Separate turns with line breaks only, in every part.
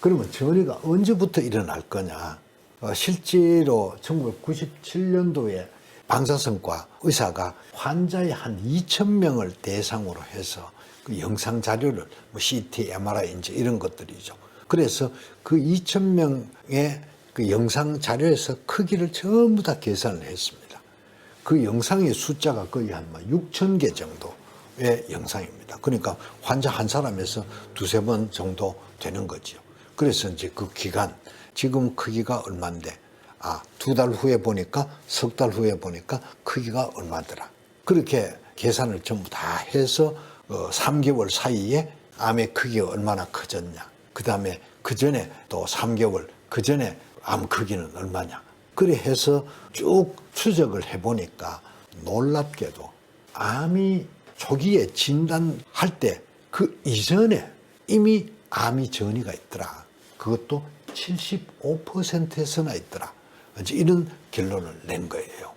그러면 전이가 언제부터 일어날 거냐? 어, 실제로 1997년도에 방사선과 의사가 환자의 한 2천 명을 대상으로 해서 그 영상 자료를 뭐 CT, MRI 이제 이런 것들이죠. 그래서 그 2천 명의 그 영상 자료에서 크기를 전부 다 계산을 했습니다. 그 영상의 숫자가 거의 한 6천 개 정도의 영상입니다. 그러니까 환자 한 사람에서 두세 번 정도 되는 거죠. 그래서 이제 그 기간, 지금 크기가 얼마인데, 아, 두 달 후에 보니까, 석 달 후에 보니까 크기가 얼마더라. 그렇게 계산을 전부 다 해서 어, 3개월 사이에 암의 크기가 얼마나 커졌냐. 그 다음에 그 전에 또 3개월, 그 전에 암 크기는 얼마냐. 그래 해서 쭉 추적을 해보니까 놀랍게도 암이 초기에 진단할 때 그 이전에 이미 암이 전이가 있더라. 그것도 75%에서나 있더라. 이제 이런 결론을 낸 거예요.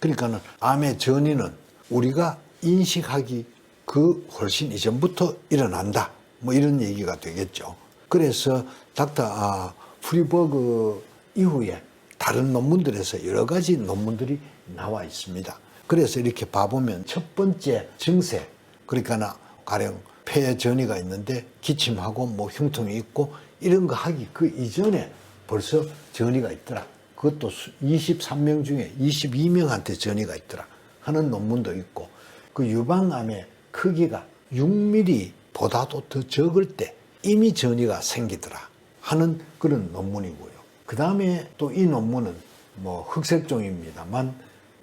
그러니까는 암의 전이는 우리가 인식하기 그 훨씬 이전부터 일어난다. 뭐 이런 얘기가 되겠죠. 그래서 닥터 아, 프리버그 이후에 다른 논문들에서 여러 가지 논문들이 나와 있습니다. 그래서 이렇게 봐보면 첫 번째 증세, 그러니까 가령 폐에 전이가 있는데 기침하고 뭐 흉통이 있고 이런 거 하기 그 이전에 벌써 전이가 있더라. 그것도 23명 중에 22명한테 전이가 있더라. 하는 논문도 있고 그 유방암의 크기가 6mm보다도 더 적을 때 이미 전이가 생기더라. 하는 그런 논문이고요. 그 다음에 또 이 논문은 뭐 흑색종입니다만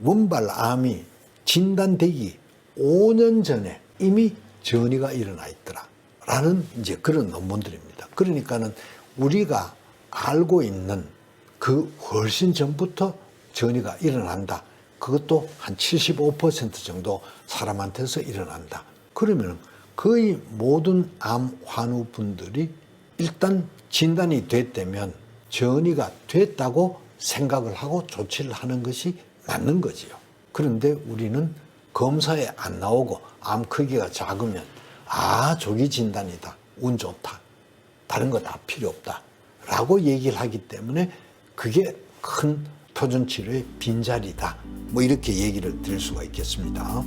원발암이 진단되기 5년 전에 이미 전이가 일어나 있더라. 라는 이제 그런 논문들입니다. 그러니까는 우리가 알고 있는 그 훨씬 전부터 전이가 일어난다. 그것도 한 75% 정도 사람한테서 일어난다. 그러면 거의 모든 암 환우분들이 일단 진단이 됐다면 전이가 됐다고 생각을 하고 조치를 하는 것이 맞는 거지요. 그런데 우리는 검사에 안 나오고 암 크기가 작으면 아 조기 진단이다. 운 좋다. 다른 거 다 필요 없다. 라고 얘기를 하기 때문에 그게 큰 표준 치료의 빈자리다. 뭐 이렇게 얘기를 드릴 수가 있겠습니다.